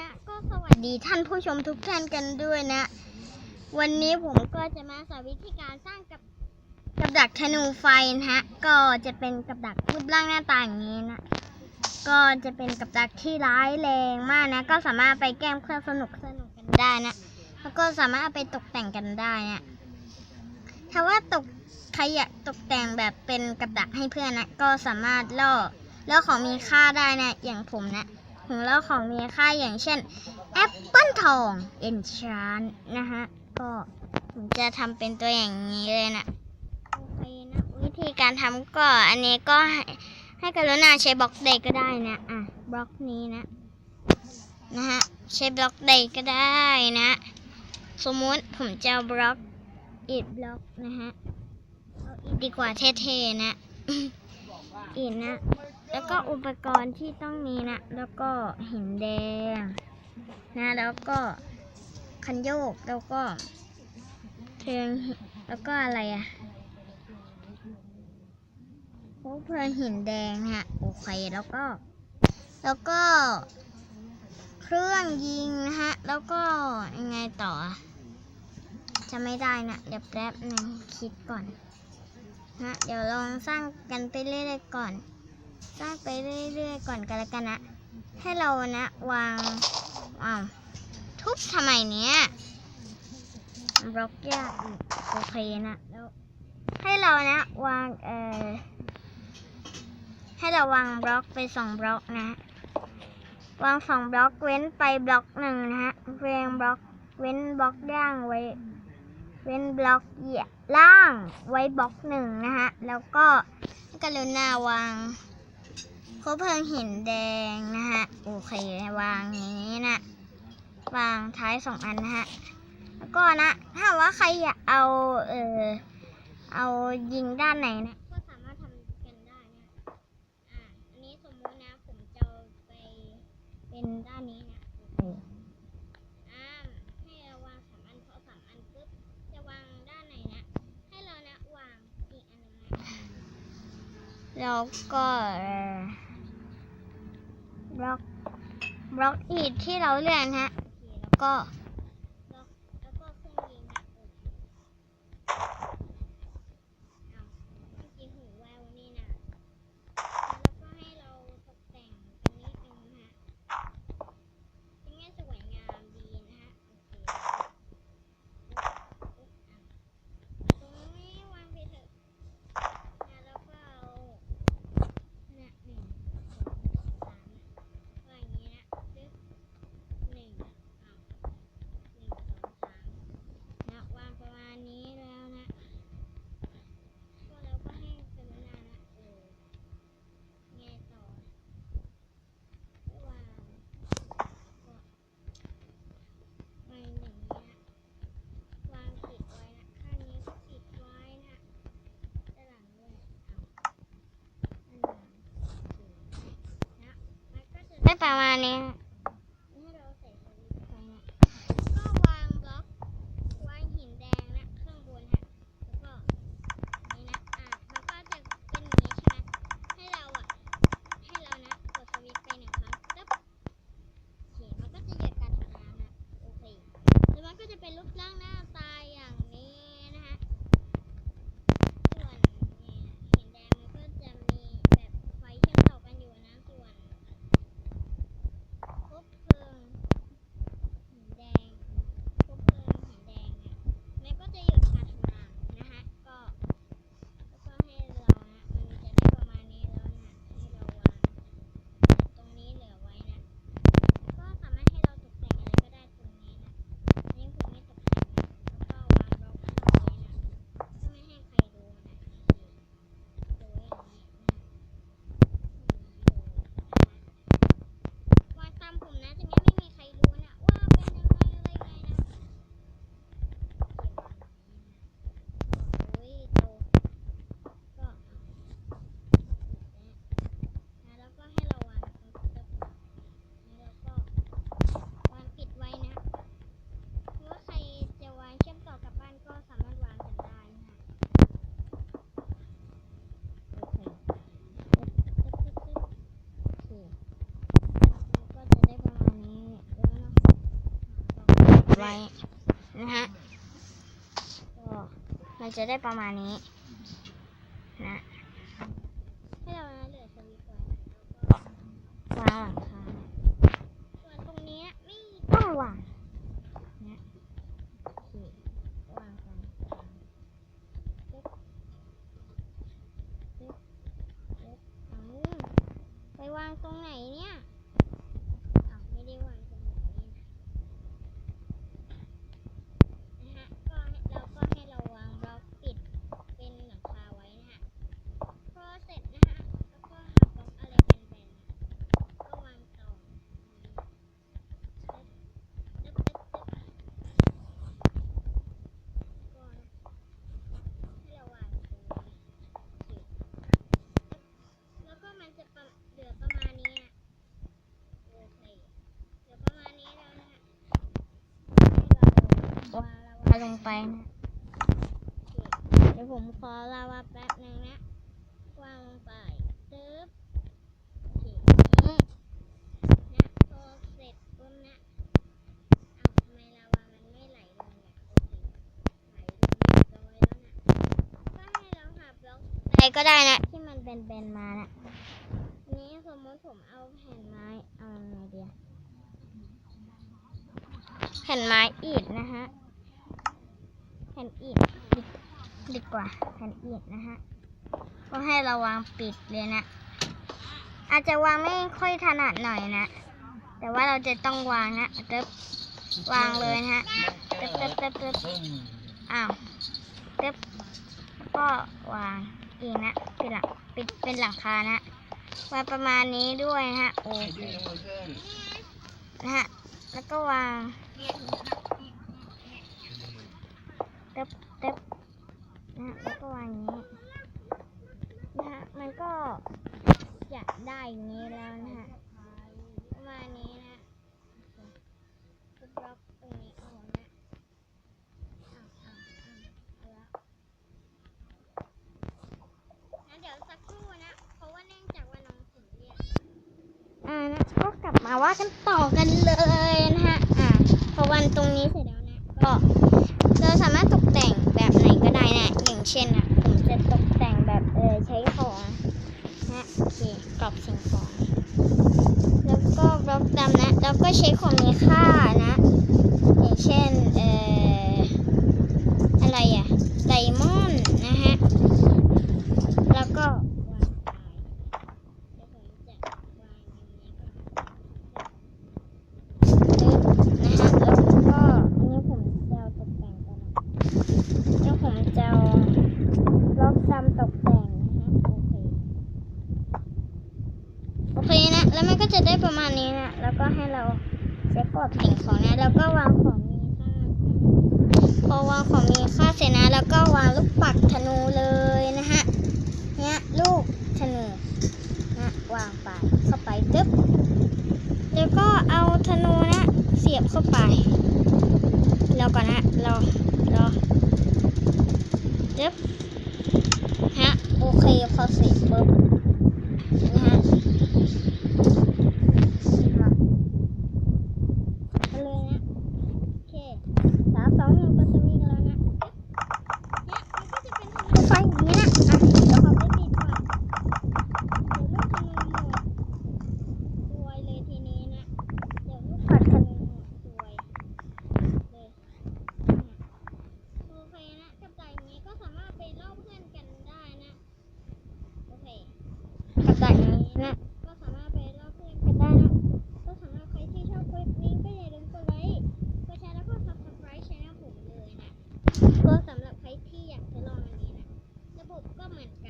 นะ ก็สวัสดีท่านผู้ชมทุกท่านกันด้วยนะ วันนี้ผมก็จะมาสอนวิธีการสร้างกับกับดักธนูไฟนะฮะ ก็จะเป็นกับดักรูปร่างหน้าตาอย่างนี้นะ ก็จะเป็นกับดักที่ร้ายแรงมากนะ ก็สามารถไปแกล้งเพื่อสนุกสนุกกันได้นะ แล้วก็สามารถเอาไปตกแต่งกันได้นะถ้าว่าตกใครอยากตกแต่งแบบเป็นกับดักให้เพื่อนนะ ก็สามารถล่อล่อของมีค่าได้นะ อย่างผมนะ ถึงแล้วของมีค่าอย่างเช่นแอปเปิลทองเอนชานนะฮะ ก็ผมจะทำเป็นตัวอย่างนี้เลยนะโอเคนะวิธีการทำก็อันนี้ก็ให้ให้กรุณาใช้บล็อกเดย์ก็ได้นะ อะ บล็อกนี้นะ นะฮะ ใช้บล็อกเดย์ก็ได้นะ สมมุติผมจะบล็อกอิดบล็อกนะฮะ เอาอิดดีกว่าเท่ๆนะ อิดนะ แล้วก็อุปกรณ์ที่ต้องมีนะ แล้วก็หินแดง นะ แล้วก็คันโยก แล้วก็เพลิงแล้วก็อะไรอะโอ้เพลิงหินแดงฮะโอเค แล้วก็ แล้วก็ เครื่องยิงนะฮะ แล้วก็ยังไงต่อจะไม่ได้นะ เดี๋ยวแป๊บนึงคิดก่อน นะเดี๋ยวลองสร้างกันไปเรื่อยๆก่อน สร้างไปเรื่อยๆก่อนกันแล้วกันนะ ให้เรานะวางอ้าวทุบทำไมเนี้ยบล็อกยากอีกโอเคนะแล้วให้เรานะวางเอ่อให้เราวางบล็อกไปสองบล็อกนะ วางสองบล็อกเว้นไปบล็อกหนึ่งนะฮะเว้นบล็อกเว้นบล็อกล่างไว้ เว้นบล็อกเหยียบล่างไว้บล็อกหนึ่งนะฮะ แล้วก็กรุณาวางคบเพลิงหินแดงนะฮะ โอเควางอย่างนี้นะ วางท้ายสองอันนะฮะ แล้วก็นะ ถ้าว่าใครอยากเอาเออเอายิงด้านไหนนะก็สามารถทำกันได้นะอ่าอันนี้สมมุตินะ ผมจะไปเป็นด้านนี้นะโอเคอ่าให้เราวางสามอันพอสามอันปุ๊บ จะวางด้านไหนนะ ให้เรานะวางอีกอันหนึงนะ แล้วก็บล็อกบล็อกอีกที่เราเลือนฮะแล้วก็บล็อกแล้วก็เครื่องยิงนะโอเคเอาเมื่อกี้หูแววนี่นะแล้วก็ให้เราตกแต่งกันนิดนึงนะฮะเป็นไงสวยงามดีนะฮะโอเคตรงนี้วางไปเถอะนะแล้วก็เอา เนี่ยหนึ่งสองสามนะว่าอย่างนี้นะปึ๊บหนึ่งเอาหนึ่งสองสามนะวางประมาณนี้แล้วนะก็แล้วก็ให้กรุณานะเออไงต่อก็วางก็วางอย่างนี้นะวางปิดไว้นะข้างนี้ก็ปิดไว้นะด้านหลังด้วยเอา ได้ ประมาณนี้ให้เราใส่สวิตช์ไฟนะก็วางบล็อกวางหินแดงนะข้างบนฮะแล้วก็นี่นะอะมันก็จะเป็นอย่างนี้ใช่ไหมให้เราอะให้เรานะกดสวิตช์ไปหนึ่งครั้งปึ๊บโอเคมันก็จะหยุดการทำงานนะโอเคแล้วมันก็จะเป็นรูปร่างหน้าตาอย่างนี้นะฮะ ส่วนนี่นะหินแดงมันก็จะมีแบบไฟเชื่อมต่อกันอยู่นะ ส่วน ว้นะฮะก็ มันจะได้ประมาณนี้ นะให้เรานะเหลือสวิตช์ไว้วางหลังคาส่วนตรงนี้ไม่ต้องวางนะวางกันปึ๊บปึ๊บปึ๊บเอาไปวางตรงไหนเนี่ยอ้าวไม่ได้วางตรงไหนเนี่ย นะฮะก็ให้เราก็ให้เราวางบล็อกปิดเป็นหลังคาไว้นะฮะพอเสร็จนะฮะแล้วก็หาบล็อกอะไรแบนๆก็วางต่อตึ๊บตึ๊บตึ๊บก็ให้เราวางตรงนี้สิแล้วก็มันจะประเหลือประมาณนี้นะโอเคเหลือประมาณนี้แล้วนะฮะให้เราวาง ลาวาลงไปนะเดี๋ยวผมขอลาวาแป๊บหนึ่งนะวางลงไปตึ๊บโอเคนี่นะพอเสร็จปุ๊บนะเอาทำไมลาวามันไม่ไหลลงเนี่ยโอเคไหลลงเรียบร้อยแล้วนะก็ให้เราหาบล็อกอะไรก็ได้นะที่มันเป็นๆมานะนี้สมมติผมเอาแผ่นไม้เอาไงเดียแผ่นไม้อีดนะฮะแผ่นอีดดีดีกว่าแผ่นอีดนะฮะก็ให้เราวางปิดเลยนะ อาจจะวางไม่ค่อยถนัดหน่อยนะ แต่ว่าเราจะต้องวางนะเติบวางเลยนะฮะเติบเติบเติบเติบอ้าวเติบก็วางอีกนะเปิดหลังปิดเป็นหลังคานะวางประมาณนี้ด้วยฮะโอเคนะฮะแล้วก็วาง ต็บเต็บนะฮะแล้วก็วางอย่างนี้นะฮะมันก็จะได้อย่างนี้แล้วนะฮะประมาณนี้นะก็บล็อกตรงนี้เอานะเอาเอาเอาเอาแล้วเดี๋ยวสักครู่นะ เพราะว่าเนื่องจากว่าน้องถึงเรียกอ่านะก็กลับมาว่ากันต่อกันเลยนะฮะ อ่าพอวันตรงนี้เสร็จแล้วนะ ก็เราสามารถตก ใช้ของนะโอเคกรอบสิ่งของ แล้วก็บล็อกดำนะ แล้วก็ใช้ของมีค่านะ อย่างเช่นเอออะไรอะไดมอนด์นะฮะ แล้วก็วางไปเดี๋ยวผมจะวางอย่างนี้ก่อน นะฮะแล้วก็อันนี้ผมจะเอาตกแต่งกันนะแล้วผมจะเอาล็อกดำตกแต่งนะฮะ โอเค โอเคนะ แล้วมันก็จะได้ประมาณนี้นะ แล้วก็ให้เราเช็คกรอบสิ่งของนะแล้วก็วางของมีค่าพอวางของมีค่าเสร็จนะแล้วก็วางลูกปัดธนูเลยนะฮะเนี่ยลูกธนูนะวางไปเข้าไปตึ๊บแล้วก็เอาธนูนะเสียบเข้าไปแล้วก่อนนะรอรอจึ๊บฮะโอเคพอเสร็จปุ๊บนะ ก็เหมือนกัน